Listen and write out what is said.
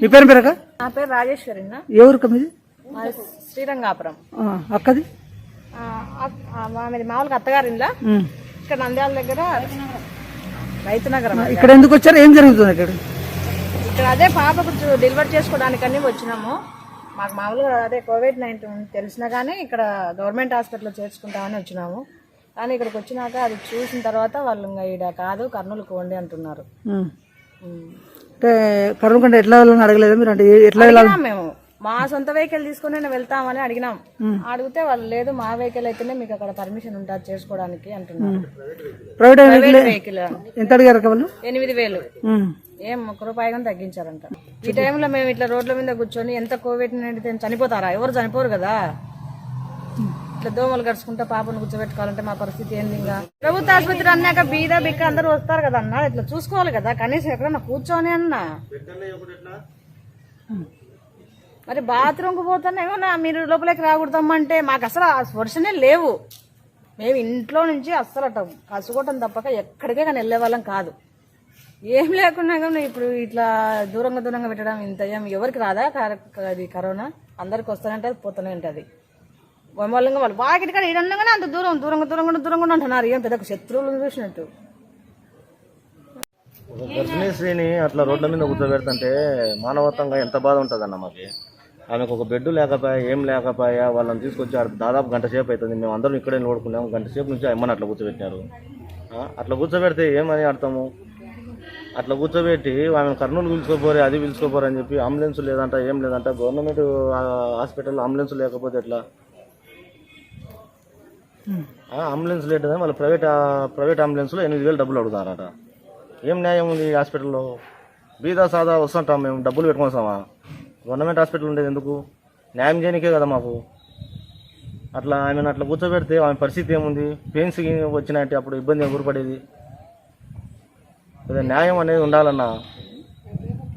మీ పేరు పేరక నా పేరు రాజేశ్వరిన్న ఎవరు మీది? మాది శ్రీరంగాపురం. అక్కది? మామూలుగా అత్తగారిందా. ఇక్కడ నంద్యాల దగ్గర రైతునగరం. ఇక్కడ ఎందుకు వచ్చారు? ఏం జరుగుతుంది ఇక్కడ? ఇక్కడ అదే పాపకు డెలివరీ చేసుకోవడానికని వచ్చినాము. మాకు మామూలుగా అదే కోవిడ్ నైన్టీన్ తెలిసినా కానీ ఇక్కడ గవర్నమెంట్ హాస్పిటల్లో చేర్చుకుంటామని వచ్చినాము. కానీ ఇక్కడికి వచ్చినాక అది చూసిన తర్వాత వాళ్ళు ఇంకా ఈడ కాదు కర్నూలుకు వండి అంటున్నారు. అంటే కర్నూలు కంటే ఎట్లా వెళ్ళాలని అడగలేదా మీరు? అంటే ఎట్లా వెళ్ళాలి? మేము. మా సొంత వెహికల్ తీసుకుని నేను వెళ్తామని అడిగినాం. అడిగితే వాళ్ళు లేదు మా వెహికల్ అయితేనే మీకు అక్కడ పర్మిషన్ ఉంటుంది చేసుకోవడానికి అంటున్నారు. ప్రైవేట్ వెహికల్ ఎంత అడిగారు వాళ్ళు? ఎనిమిది వేలు. ఏం ఒక్క రూపాయి కానీ తగ్గించారంట. ఈ టైంలో మేము ఇట్లా రోడ్ల మీద కూర్చొని ఎంత కోవిడ్ నైన్టీన్ చనిపోతారా? ఎవరు చనిపోరు కదా. ఇట్లా దోమలు గడుచుకుంటే పాపను కూర్చోబెట్టుకోవాలంటే మా పరిస్థితి ఏంది ఇంకా? ప్రభుత్వ ఆసుపత్రి అన్నాక బీద బిక్క అందరూ వస్తారు కదా అన్న? ఇట్లా చూసుకోవాలి కదా? కనీసం ఎక్కడన్నా కూర్చొని అన్నా? మరి బాత్రూమ్కి పోతానే ఏమన్నా మీరు లోపలికి రాకూడదమ్మంటే మాకు అసలు ఆ స్పర్శనే లేవు. మేము ఇంట్లో నుంచి అస్సలు అట్ట. కసుకోవటం తప్పక ఎక్కడికే కానీ వెళ్ళే వాళ్ళం కాదు. ఏం లేకున్నా కానీ ఇప్పుడు ఇట్లా దూరంగా దూరంగా పెట్టడం ఇంత ఏం ఎవరికి రాదా? అది కరోనా? అందరికి వస్తానంటే అది పోతూనే ఉంటుంది. వాళ్ళంగా వాళ్ళు. వాకిటి కాడ అంత దూరం దూరంగా దూరంగా దూరంగా అంటున్నారు. ఏం పెద్ద శత్రువులను చూసినట్టు. ఒక గర్భిణీ స్త్రీని అట్లా రోడ్ల మీద కూర్చోబెడుతుంటే మానవత్వంగా ఎంత బాధ ఉంటుందన్న మాకు? ఆమెకు ఒక బెడ్ లేకపోయా ఏం లేకపోయా వాళ్ళని తీసుకొచ్చి దాదాపు గంట సేపు అవుతుంది. మేము అందరం ఇక్కడే నిలబడుకున్నాం గంట సేపు నుంచి అమ్మని అట్లా కూర్చోబెట్టినారు. అట్లా కూర్చోబెడితే ఏమని అర్థము? అట్లా కూర్చోబెట్టి ఆమె కర్నూలు పిలుచుకోపోరే అది పిలుచుకోపోరు అని చెప్పి అంబులెన్స్ లేదంట ఏం లేదంట. గవర్నమెంట్ హాస్పిటల్లో అంబులెన్స్ లేకపోతే ఎట్లా? అంబులెన్స్ లేట్ మళ్ళీ ప్రైవేట్ ప్రైవేట్ అంబులెన్స్లో ఎనిమిది వేలు డబ్బులు అడుగుతారట ఏం న్యాయం ఉంది హాస్పిటల్లో బీదా సాదా వస్తుంటాం మేము డబ్బులు పెట్టుకొస్తామా? గవర్నమెంట్ హాస్పిటల్ ఉండేది ఎందుకు? న్యాయం చేయనికే కదా మాకు. అట్లా ఆమెను అట్లా కూర్చోబెడితే ఆమె పరిస్థితి ఏముంది? పెయిన్స్ వచ్చినాయంటే అప్పుడు ఇబ్బంది గురపడేది? న్యాయం అనేది ఉండాలన్నా.